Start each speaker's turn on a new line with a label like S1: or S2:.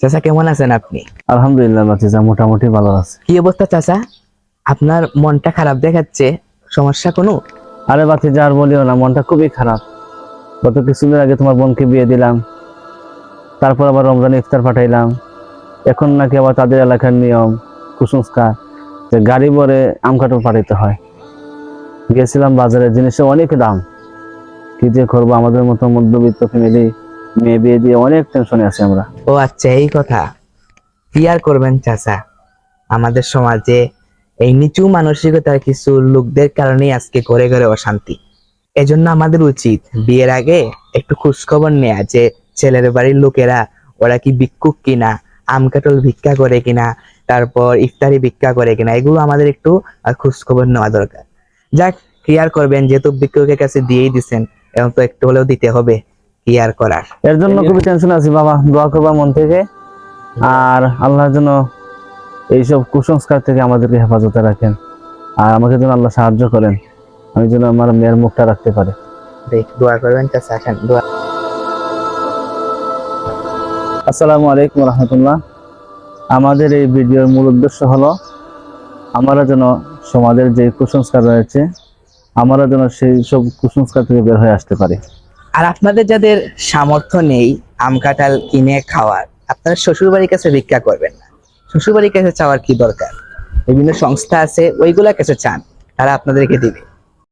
S1: চাচা কেমন আছেন আপনি?
S2: আলহামদুলিল্লাহ বাতিজা মোটামুটি ভালো আছে।
S1: কি অবস্থা চাচা? আপনার মনটা খারাপ দেখাচ্ছে সমস্যা কোনো?
S2: আরে বাতিজা আর বলিও না মনটা খুবই খারাপ। গত কিছুদিন আগে তোমার বোনকে বিয়ে দিলাম তারপর আবার রমজানে ইফতার পাঠাইলাম। এখন নাকি আবার তাদের এলাকার নিয়ম কুসংস্কার যে গাড়ি ভরে আম কাঠল পাঠাইতে হয়। গেছিলাম বাজারে জিনিসের অনেক দাম। কি যে করব আমাদের মতো মধ্যবিত্ত ফ্যামিলি মেয়ে বিয়ে দিয়ে অনেক টেনশনে আছি আমরা।
S1: ও আচ্ছা এই কথা। কি আর করবেন আমাদের সমাজে এই নিচু মানসিকতার কিছু লোকদের কারণেই আজকে ঘরে ঘরে অশান্তি। এজন্য আমাদের উচিত বিয়ের আগে একটু খোঁজখবর নেয়া যে ছেলের বাড়ির লোকেরা ওরা কি ভিক্ষুক কিনা, আম কাটল ভিক্ষা করে কিনা, তারপর ইফতারি ভিক্ষা করে কিনা, এগুলো আমাদের একটু খোঁজখবর নেওয়া দরকার। যাক, কি আর করবেন? যেহেতু ভিক্ষুকের কাছে দিয়েই দিছেন এবং তো একটু হলেও দিতে হবে। আর করার।
S2: এর জন্য খুবই টেনশন আছি বাবা দোয়া করবা মন থেকে। আর আল্লাহর জন্য এইসব কুসংস্কার থেকে আমাদেরকে হেফাজতে রাখেন। আর আমাকে যেন আল্লাহ সাহায্য করেন আমি যেন আমার মেয়ের মুখটা রাখতে পারি।
S1: দেখ দোয়া করবেন চাচা আসেন দোয়া।
S2: আসসালামু আলাইকুম রহমতুল্লাহ। আমাদের এই ভিডিওর মূল উদ্দেশ্য হলো আমরা যেন সমাজের যে কুসংস্কার রয়েছে আমরা যেন সেই সব কুসংস্কার থেকে বের হয়ে আসতে পারি।
S1: আর আপনাদের যাদের সামর্থ্য নেই আম কাঁঠাল কিনে খাওয়ার, আপনারা শ্বশুরবাড়ির কাছে ভিক্ষা করবেন না। শ্বশুরবাড়ির কাছে চাওয়ার কি দরকার? বিভিন্ন সংস্থা আছে, ওইগুলা কাছে চান, তারা আপনাদেরকে দিবে।